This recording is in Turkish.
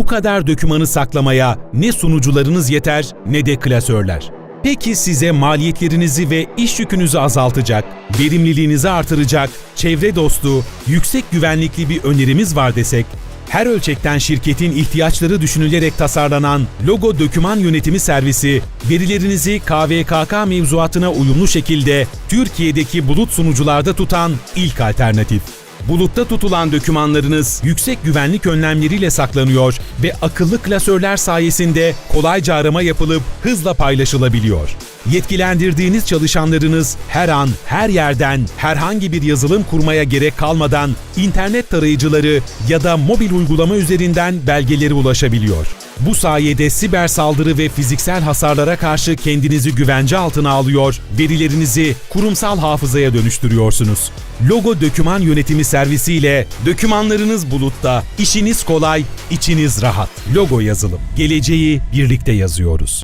Bu kadar dökümanı saklamaya ne sunucularınız yeter ne de klasörler. Peki size maliyetlerinizi ve iş yükünüzü azaltacak, verimliliğinizi artıracak, çevre dostu, yüksek güvenlikli bir önerimiz var desek, her ölçekten şirketin ihtiyaçları düşünülerek tasarlanan Logo Döküman Yönetimi Servisi, verilerinizi KVKK mevzuatına uyumlu şekilde Türkiye'deki bulut sunucularda tutan ilk alternatif. Bulutta tutulan dokümanlarınız yüksek güvenlik önlemleriyle saklanıyor ve akıllı klasörler sayesinde kolayca arama yapılıp hızla paylaşılabiliyor. Yetkilendirdiğiniz çalışanlarınız her an, her yerden, herhangi bir yazılım kurmaya gerek kalmadan internet tarayıcıları ya da mobil uygulama üzerinden belgelere ulaşabiliyor. Bu sayede siber saldırı ve fiziksel hasarlara karşı kendinizi güvence altına alıyor, verilerinizi kurumsal hafızaya dönüştürüyorsunuz. Logo Döküman Yönetimi Servisi ile dökümanlarınız bulutta, işiniz kolay, içiniz rahat. Logo yazılım. Geleceği birlikte yazıyoruz.